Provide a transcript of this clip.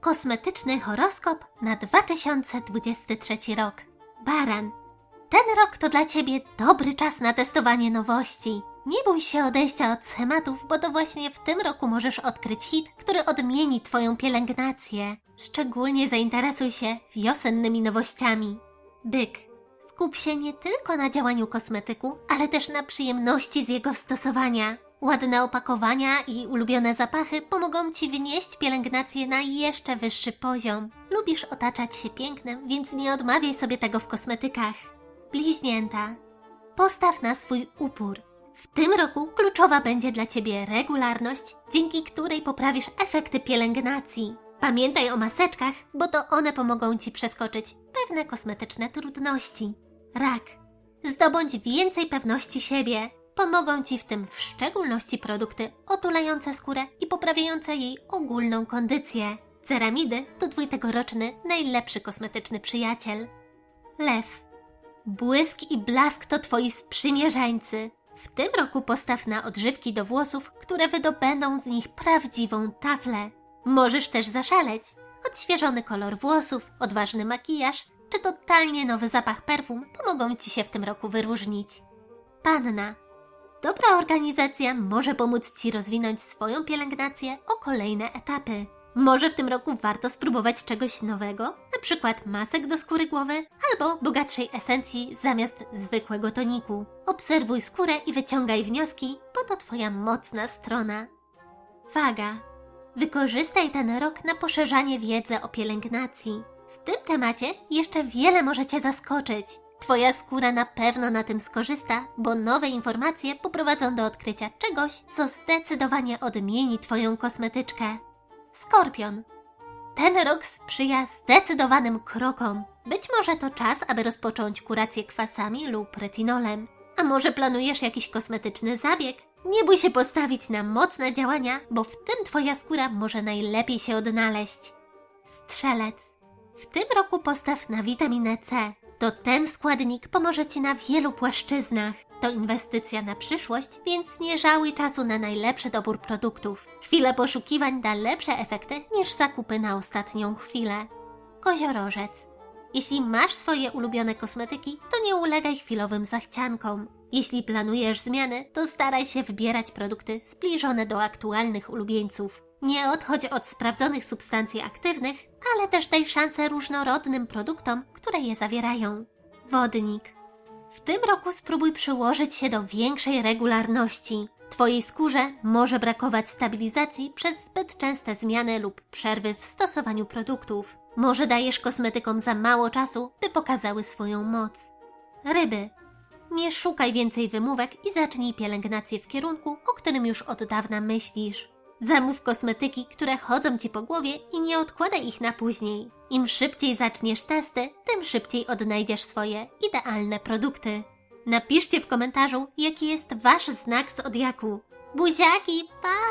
Kosmetyczny horoskop na 2023 rok. Baran. Ten rok to dla Ciebie dobry czas na testowanie nowości. Nie bój się odejścia od schematów, bo to właśnie w tym roku możesz odkryć hit, który odmieni Twoją pielęgnację. Szczególnie zainteresuj się wiosennymi nowościami. Byk. Skup się nie tylko na działaniu kosmetyku, ale też na przyjemności z jego stosowania. Ładne opakowania i ulubione zapachy pomogą Ci wnieść pielęgnację na jeszcze wyższy poziom. Lubisz otaczać się pięknem, więc nie odmawiaj sobie tego w kosmetykach. Bliźnięta. Postaw na swój upór. W tym roku kluczowa będzie dla Ciebie regularność, dzięki której poprawisz efekty pielęgnacji. Pamiętaj o maseczkach, bo to one pomogą Ci przeskoczyć pewne kosmetyczne trudności. Rak. Zdobądź więcej pewności siebie. Pomogą Ci w tym w szczególności produkty otulające skórę i poprawiające jej ogólną kondycję. Ceramidy to Twój tegoroczny najlepszy kosmetyczny przyjaciel. Lew. Błysk i blask to Twoi sprzymierzeńcy. W tym roku postaw na odżywki do włosów, które wydobędą z nich prawdziwą taflę. Możesz też zaszaleć. Odświeżony kolor włosów, odważny makijaż czy totalnie nowy zapach perfum pomogą Ci się w tym roku wyróżnić. Panna. Dobra organizacja może pomóc Ci rozwinąć swoją pielęgnację o kolejne etapy. Może w tym roku warto spróbować czegoś nowego, na przykład masek do skóry głowy albo bogatszej esencji zamiast zwykłego toniku. Obserwuj skórę i wyciągaj wnioski, bo to Twoja mocna strona. Waga. Wykorzystaj ten rok na poszerzanie wiedzy o pielęgnacji. W tym temacie jeszcze wiele możecie zaskoczyć. Twoja skóra na pewno na tym skorzysta, bo nowe informacje poprowadzą do odkrycia czegoś, co zdecydowanie odmieni Twoją kosmetyczkę. Skorpion. Ten rok sprzyja zdecydowanym krokom. Być może to czas, aby rozpocząć kurację kwasami lub retinolem. A może planujesz jakiś kosmetyczny zabieg? Nie bój się postawić na mocne działania, bo w tym Twoja skóra może najlepiej się odnaleźć. Strzelec. W tym roku postaw na witaminę C. To ten składnik pomoże Ci na wielu płaszczyznach. To inwestycja na przyszłość, więc nie żałuj czasu na najlepszy dobór produktów. Chwilę poszukiwań da lepsze efekty niż zakupy na ostatnią chwilę. Koziorożec. Jeśli masz swoje ulubione kosmetyki, to nie ulegaj chwilowym zachciankom. Jeśli planujesz zmiany, to staraj się wybierać produkty zbliżone do aktualnych ulubieńców. Nie odchodź od sprawdzonych substancji aktywnych, ale też daj szansę różnorodnym produktom, które je zawierają. Wodnik. W tym roku spróbuj przyłożyć się do większej regularności. Twojej skórze może brakować stabilizacji przez zbyt częste zmiany lub przerwy w stosowaniu produktów. Może dajesz kosmetykom za mało czasu, by pokazały swoją moc. Ryby. Nie szukaj więcej wymówek i zacznij pielęgnację w kierunku, o którym już od dawna myślisz. Zamów kosmetyki, które chodzą Ci po głowie i nie odkładaj ich na później. Im szybciej zaczniesz testy, tym szybciej odnajdziesz swoje idealne produkty. Napiszcie w komentarzu, jaki jest Wasz znak zodiaku. Buziaki, pa!